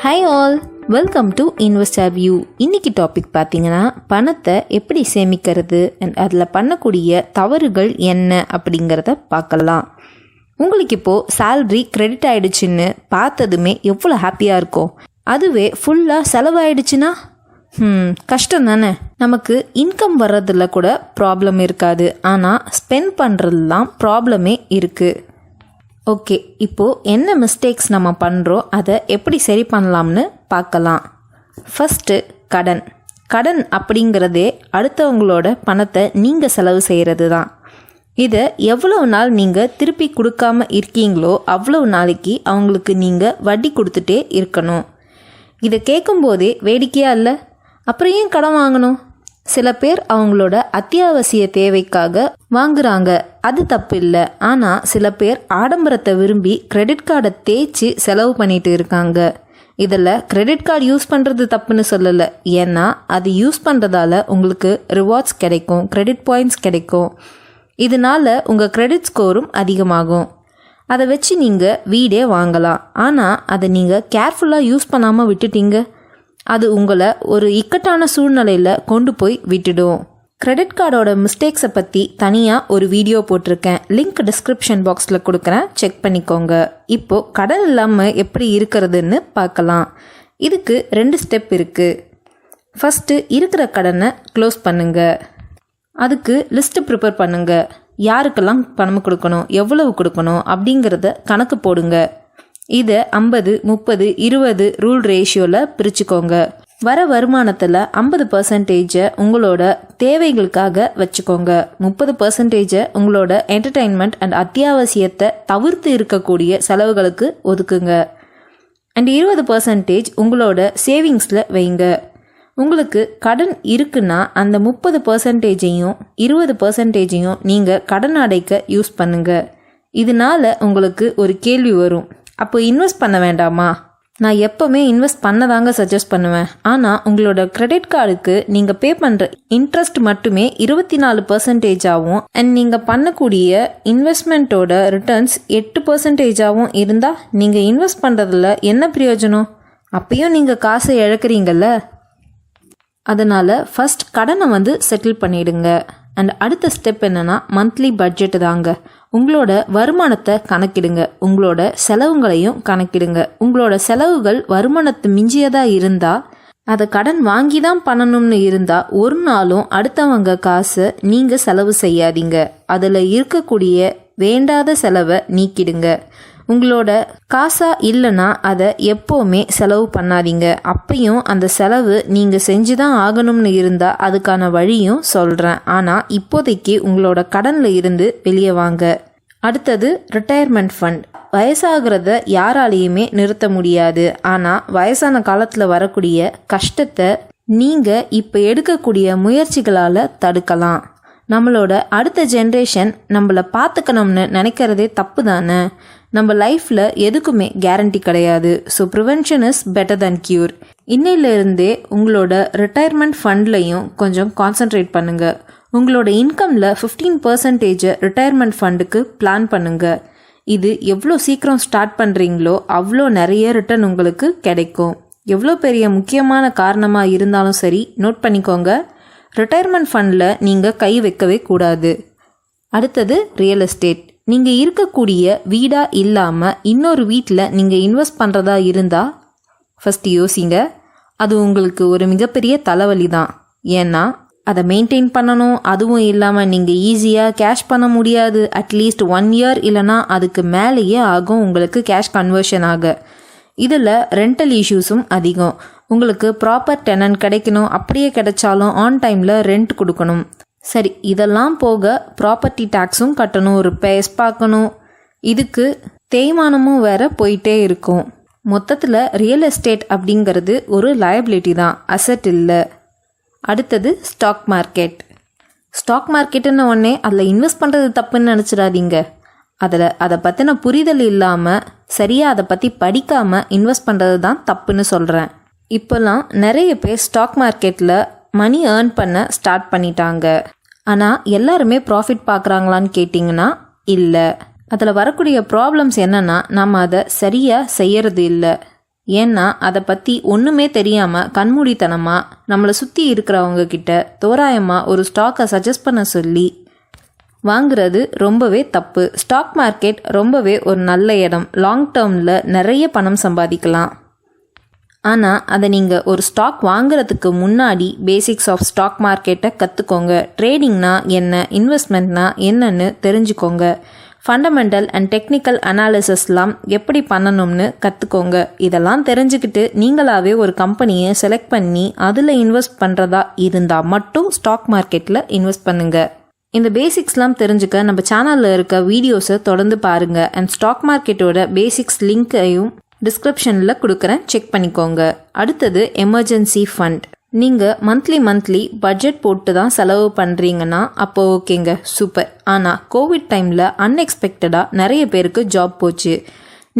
Hi all welcome to investor view இன்னைக்கு topic பார்த்தீங்கன்னா பணத்தை எப்படி சேமிக்கிறது அண்ட் அதில் பண்ணக்கூடிய தவறுகள் என்ன அப்படிங்கிறத பார்க்கலாம். உங்களுக்கு இப்போது சேல்ரி கிரெடிட் ஆயிடுச்சுன்னு பார்த்ததுமே எவ்வளோ ஹாப்பியாக இருக்கும்? அதுவே ஃபுல்லாக செலவாயிடுச்சுன்னா? ம் கஷ்டம் தானே? நமக்கு இன்கம் வர்றதில் கூட ப்ராப்ளம் இருக்காது. ஆனால் ஸ்பெண்ட் பண்ணுறதுலாம் ப்ராப்ளமே இருக்குது ஓகே இப்போது என்ன மிஸ்டேக்ஸ் நம்ம பண்ணுறோம் அதை எப்படி சரி பண்ணலாம்னு பார்க்கலாம். ஃபஸ்ட்டு கடன். கடன் அப்படிங்கிறதே அடுத்தவங்களோட பணத்தை நீங்கள் செலவு செய்கிறது தான் இதை எவ்வளோ நாள் நீங்கள் திருப்பி கொடுக்காம இருக்கீங்களோ அவ்வளோ நாளைக்கு அவங்களுக்கு நீங்கள் வட்டி கொடுத்துட்டே இருக்கணும். இதை கேட்கும்போதே வேடிக்கையாக இல்லை? அப்புறம் ஏன் கடன் வாங்கணும்? சில பேர் அவங்களோட அத்தியாவசிய தேவைக்காக வாங்குறாங்க. அது தப்பு இல்லை ஆனால் சில பேர் ஆடம்பரத்தை விரும்பி கிரெடிட் கார்டை தேய்ச்சி செலவு பண்ணிட்டு இருக்காங்க. இதில் கிரெடிட் கார்டு யூஸ் பண்ணுறது தப்புன்னு சொல்லலை. ஏன்னா அது யூஸ் பண்ணுறதால உங்களுக்கு ரிவார்ட்ஸ் கிடைக்கும் கிரெடிட் பாயிண்ட்ஸ் கிடைக்கும். இதனால உங்கள் கிரெடிட் ஸ்கோரும் அதிகமாகும். அதை வச்சு நீங்கள் வீடே வாங்கலாம். ஆனால் அதை நீங்கள் கேர்ஃபுல்லாக யூஸ் பண்ணாமல் விட்டுட்டீங்க. அது உங்களை ஒரு இக்கட்டான சூழ்நிலையில் கொண்டு போய் விட்டுடும். கிரெடிட் கார்டோட மிஸ்டேக்ஸை பற்றி தனியாக ஒரு வீடியோ போட்டிருக்கேன். லிங்க் டிஸ்கிரிப்ஷன் பாக்ஸில் கொடுக்குறேன். செக் பண்ணிக்கோங்க. இப்போது கடன் இல்லாமல் எப்படி இருக்கிறதுன்னு பார்க்கலாம். இதுக்கு ரெண்டு ஸ்டெப் இருக்குது ஃபஸ்ட்டு இருக்கிற கடனை க்ளோஸ் பண்ணுங்கள் அதுக்கு லிஸ்ட்டு ப்ரிப்பேர் பண்ணுங்க. யாருக்கெல்லாம் பணம் கொடுக்கணும் எவ்வளவு கொடுக்கணும் அப்படிங்கிறத கணக்கு போடுங்க. இதை ஐம்பது முப்பது இருபது ரூல் ரேஷியோவில் பிரிச்சுக்கோங்க. வர வருமானத்தில் ஐம்பது பர்சன்டேஜை உங்களோட தேவைகளுக்காக வச்சுக்கோங்க. முப்பது பர்சன்டேஜை உங்களோட என்டர்டெயின்மெண்ட் அண்ட் அத்தியாவசியத்தை தவிர்த்து இருக்கக்கூடிய செலவுகளுக்கு ஒதுக்குங்க. அண்ட் இருபது பர்சன்டேஜ் உங்களோட சேவிங்ஸில் வைங்க. உங்களுக்கு கடன் இருக்குன்னா அந்த முப்பது பர்சன்டேஜையும் இருபது பர்சன்டேஜையும் நீங்கள் கடன் அடைக்க யூஸ் பண்ணுங்க. இதனால உங்களுக்கு ஒரு கேள்வி வரும். அப்போ இன்வெஸ்ட் பண்ண வேண்டாமா? நான் எப்போவுமே இன்வெஸ்ட் பண்ணதாங்க சஜஸ்ட் பண்ணுவேன். ஆனால் உங்களோட கிரெடிட் கார்டுக்கு நீங்கள் பே பண்ணுற இன்ட்ரெஸ்ட் மட்டுமே இருபத்தி நாலு பர்சன்டேஜாகவும் அண்ட் நீங்கள் பண்ணக்கூடிய இன்வெஸ்ட்மெண்ட்டோட ரிட்டர்ன்ஸ் எட்டு பர்சன்டேஜாகவும் இருந்தால் நீங்கள் இன்வெஸ்ட் பண்ணுறதுல என்ன பிரயோஜனம்? அப்பயும் நீங்கள் காசை இழக்கிறீங்கல்ல? அதனால் ஃபர்ஸ்ட் கடனை வந்து செட்டில் பண்ணிடுங்க. அண்ட் அடுத்த ஸ்டெப் என்னன்னா மந்த்லி பட்ஜெட்டு தாங்க. உங்களோட வருமானத்தை கணக்கிடுங்க. உங்களோட செலவுகளையும் கணக்கிடுங்க. உங்களோட செலவுகள் வருமானத்து மிஞ்சியதாக இருந்தால் அதை கடன் வாங்கி தான் பண்ணணும்னு இருந்தால் ஒரு நாளும் அடுத்தவங்க காசை நீங்கள் செலவு செய்யாதீங்க. அதில் இருக்கக்கூடிய வேண்டாத செலவை நீக்கிடுங்க. உங்களோட காசா இல்லைன்னா அதை எப்போவுமே செலவு பண்ணாதீங்க. அப்பையும் அந்த செலவு நீங்கள் செஞ்சு தான் ஆகணும்னு இருந்தால் அதுக்கான வழியும் சொல்கிறேன் ஆனால் இப்போதைக்கு உங்களோட கடனில் இருந்து வெளியே வாங்க. அடுத்தது ரிட்டையர்மெண்ட் ஃபண்ட் வயசாகிறத யாராலையுமே நிறுத்த முடியாது. ஆனால் வயசான காலத்தில் வரக்கூடிய கஷ்டத்தை நீங்கள் இப்போ எடுக்கக்கூடிய முயற்சிகளால் தடுக்கலாம். நம்மளோட அடுத்த ஜென்ரேஷன் நம்மளை பார்த்துக்கணும்னு நினைக்கிறதே தப்பு தானே நம்ம லைஃப்பில் எதுக்குமே கேரண்டி கிடையாது. So prevention is better than cure இன்னையிலிருந்தே உங்களோட ரிட்டையர்மெண்ட் ஃபண்ட்லையும் கொஞ்சம் கான்சென்ட்ரேட் பண்ணுங்க. உங்களோட இன்கமில் ஃபிஃப்டீன் பர்சன்டேஜை ரிட்டையர்மெண்ட் ஃபண்டுக்கு பிளான் பண்ணுங்க. இது எவ்வளோ சீக்கிரம் ஸ்டார்ட் பண்ணுறீங்களோ அவ்வளோ நிறைய ரிட்டர்ன் உங்களுக்கு கிடைக்கும். எவ்வளோ பெரிய முக்கியமான காரணமாக இருந்தாலும் சரி நோட் பண்ணிக்கோங்க. ரிட்டையர்மெண்ட் ஃபண்டில் நீங்கள் கை வைக்கவே கூடாது. அடுத்தது ரியல் எஸ்டேட் நீங்கள் இருக்கக்கூடிய வீடாக இல்லாமல் இன்னொரு வீட்டில் நீங்கள் இன்வெஸ்ட் பண்ணுறதா இருந்தால் ஃபஸ்ட்டு யோசிங்க. அது உங்களுக்கு ஒரு மிகப்பெரிய தலைவலி தான் ஏன்னா அதை மெயின்டைன் பண்ணணும் அதுவும் இல்லாமல் நீங்கள் ஈஸியாக கேஷ் பண்ண முடியாது. அட்லீஸ்ட் ஒன் இயர் இல்லைனா அதுக்கு மேலேயே ஆகும் உங்களுக்கு கேஷ் கன்வர்ஷன் ஆக. இதில் ரெண்டல் இஷ்யூஸும் அதிகம். உங்களுக்கு ப்ராப்பர் டெனன்ட் கிடைக்கணும் அப்படியே கிடைச்சாலும் ஆன் டைமில் ரெண்ட் கொடுக்கணும். சரி இதெல்லாம் போக ப்ராப்பர்ட்டி டேக்ஸும் கட்டணும் ரிப்பேர்ஸ் பார்க்கணும். இதுக்கு தேய்மானமும் வேற போயிட்டே இருக்கும். மொத்தத்தில் ரியல் எஸ்டேட் அப்படிங்கிறது ஒரு லயபிலிட்டி தான். அசட் இல்லை. அடுத்தது ஸ்டாக் மார்க்கெட் ஸ்டாக் மார்க்கெட்டுன்னு உடனே அதில் இன்வெஸ்ட் பண்ணுறது தப்புன்னு நினச்சிடாதீங்க. அதில் அதை பற்றின புரிதல் இல்லாமல் சரியாக அதை பற்றி படிக்காமல் இன்வெஸ்ட் பண்ணுறது தான் தப்புன்னு சொல்கிறேன் இப்போல்லாம் நிறைய பேர் ஸ்டாக் மார்க்கெட்டில் மணி ஏர்ன் பண்ண ஸ்டார்ட் பண்ணிட்டாங்க. ஆனால் எல்லாருமே ப்ராஃபிட் பார்க்குறாங்களான்னு கேட்டிங்கன்னா இல்லை. அதில் வரக்கூடிய ப்ராப்ளம்ஸ் என்னென்னா நம்ம அதை சரியாக செய்யறது இல்லை. ஏன்னா அதை பற்றி ஒன்றுமே தெரியாமல் கண்மூடித்தனமாக நம்மளை சுற்றி இருக்கிறவங்க கிட்ட தோராயமாக ஒரு ஸ்டாக்கை சஜஸ்ட் பண்ண சொல்லி வாங்குறது ரொம்பவே தப்பு. ஸ்டாக் மார்க்கெட் ரொம்பவே ஒரு நல்ல இடம். லாங் டேர்மில் நிறைய பணம் சம்பாதிக்கலாம். ஆனால் அதை நீங்கள் ஒரு ஸ்டாக் வாங்குறதுக்கு முன்னாடி பேசிக்ஸ் ஆஃப் ஸ்டாக் மார்க்கெட்டை கற்றுக்கோங்க ட்ரேடிங்னா என்ன இன்வெஸ்ட்மெண்ட்னா என்னன்னு தெரிஞ்சுக்கோங்க. ஃபண்டமெண்டல் அண்ட் டெக்னிக்கல் அனாலிசிஸ்லாம் எப்படி பண்ணணும்னு கற்றுக்கோங்க இதெல்லாம் தெரிஞ்சுக்கிட்டு நீங்களாவே ஒரு கம்பெனியை செலக்ட் பண்ணி அதில் இன்வெஸ்ட் பண்ணுறதா இருந்தால் மட்டும் ஸ்டாக் மார்க்கெட்டில் இன்வெஸ்ட் பண்ணுங்கள் இந்த பேசிக்ஸ்லாம் தெரிஞ்சுக்க நம்ம சேனலில் இருக்க வீடியோஸை தொடர்ந்து பாருங்கள் அண்ட் ஸ்டாக் மார்க்கெட்டோட பேசிக்ஸ் லிங்க்கையும் டிஸ்கிரிப்ஷனில் கொடுக்குறேன். செக் பண்ணிக்கோங்க. அடுத்தது எமர்ஜென்சி ஃபண்ட் நீங்கள் மந்த்லி மந்த்லி பட்ஜெட் போட்டு தான் செலவு பண்ணுறீங்கன்னா அப்போ ஓகேங்க. சூப்பர் ஆனால் கோவிட் டைமில் அன்எக்ஸ்பெக்டடாக நிறைய பேருக்கு ஜாப் போச்சு.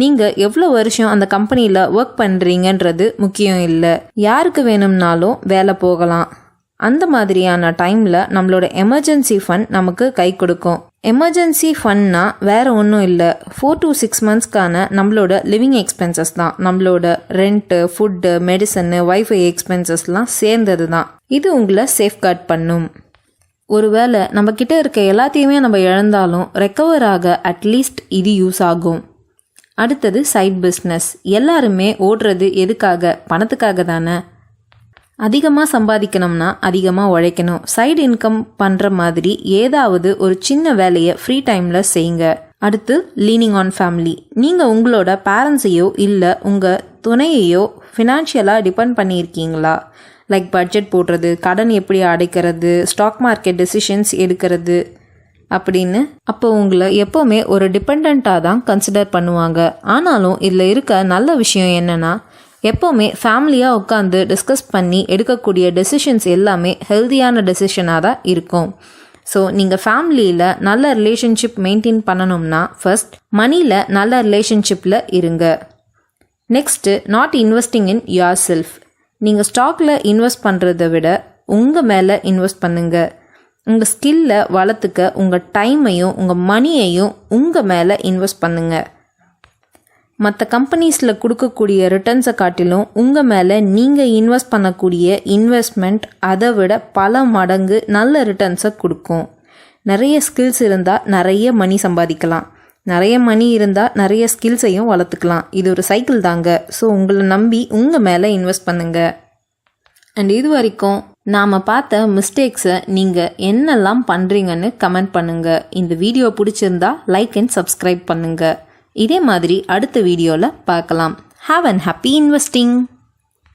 நீங்கள் எவ்வளோ வருஷம் அந்த கம்பெனியில் ஒர்க் பண்ணுறீங்கன்றது முக்கியம் இல்லை. யாருக்கு வேணும்னாலும் வேலை போகலாம். அந்த மாதிரியான டைமில் நம்மளோட எமர்ஜென்சி ஃபண்ட் நமக்கு கை கொடுக்கும். எமர்ஜென்சி ஃபண்ட்னா வேறு ஒன்றும் இல்லை. ஃபோர் டு சிக்ஸ் மந்த்ஸ்க்கான நம்மளோட லிவிங் எக்ஸ்பென்சஸ் தான். நம்மளோட ரெண்ட்டு ஃபுட்டு மெடிசனு வைஃபை எக்ஸ்பென்சஸ்லாம் சேர்ந்தது தான். இது உங்களை சேஃப்கார்ட் பண்ணும். ஒருவேளை நம்ம கிட்ட இருக்க எல்லாத்தையுமே நம்ம இழந்தாலும் ரெக்கவர் ஆக அட்லீஸ்ட் இது யூஸ் ஆகும். அடுத்தது சைட் பிஸ்னஸ் எல்லாருமே ஓடுறது எதுக்காக? பணத்துக்காக தானே? அதிகமாக சம்பாதிக்கணும்னா அதிகமாக உழைக்கணும். சைடு இன்கம் பண்ணுற மாதிரி ஏதாவது ஒரு சின்ன வேலையை ஃப்ரீ டைமில் செய்யுங்க. அடுத்து லீனிங் ஆன் ஃபேமிலி நீங்கள் உங்களோட பேரண்ட்ஸையோ இல்லை உங்கள் துணையையோ ஃபினான்ஷியலாக டிபெண்ட் பண்ணியிருக்கீங்களா? லைக் பட்ஜெட் போடுறது கடன் எப்படி அடைக்கிறது ஸ்டாக் மார்க்கெட் டெசிஷன்ஸ் எடுக்கிறது அப்படின்னு அப்போ உங்களை எப்போவுமே ஒரு டிபெண்ட்டாக தான் கன்சிடர் பண்ணுவாங்க. ஆனாலும் இதில் இருக்க நல்ல விஷயம் என்னென்னா எப்போவுமே ஃபேமிலியாக உட்காந்து டிஸ்கஸ் பண்ணி எடுக்கக்கூடிய டெசிஷன்ஸ் எல்லாமே ஹெல்த்தியான டெசிஷனாக தான் இருக்கும். ஸோ நீங்கள் ஃபேமிலியில் நல்ல ரிலேஷன்ஷிப் மெயின்டைன் பண்ணணும்னா ஃபர்ஸ்ட் மணியில் நல்ல ரிலேஷன்ஷிப்பில் இருங்க. Next not investing in yourself நீங்கள் ஸ்டாக்கில் இன்வெஸ்ட் பண்ணுறதை விட உங்கள் மேலே இன்வெஸ்ட் பண்ணுங்கள் உங்கள் ஸ்கில்லை வளர்த்துக்க உங்கள் டைமையும் உங்கள் மணியையும் உங்கள் மேலே இன்வெஸ்ட் பண்ணுங்கள் மற்ற கம்பெனிஸில் கொடுக்கக்கூடிய ரிட்டர்ன்ஸை காட்டிலும் உங்கள் மேலே நீங்கள் இன்வெஸ்ட் பண்ணக்கூடிய இன்வெஸ்ட்மெண்ட் அதை விட பல மடங்கு நல்ல ரிட்டர்ன்ஸை கொடுக்கும். நிறைய ஸ்கில்ஸ் இருந்தால் நிறைய மணி சம்பாதிக்கலாம். நிறைய மணி இருந்தால் நிறைய ஸ்கில்ஸையும் வளர்த்துக்கலாம். இது ஒரு சைக்கிள் தாங்க. ஸோ உங்களை நம்பி உங்கள் மேலே இன்வெஸ்ட் பண்ணுங்கள் அண்ட் இது வரைக்கும் நாம் பார்த்த மிஸ்டேக்ஸை நீங்கள் என்னெல்லாம் பண்ணுறீங்கன்னு கமெண்ட் பண்ணுங்கள் இந்த வீடியோ பிடிச்சிருந்தா லைக் அண்ட் சப்ஸ்கிரைப் பண்ணுங்கள் இதே மாதிரி அடுத்த வீடியோவில் பார்க்கலாம். Have and happy investing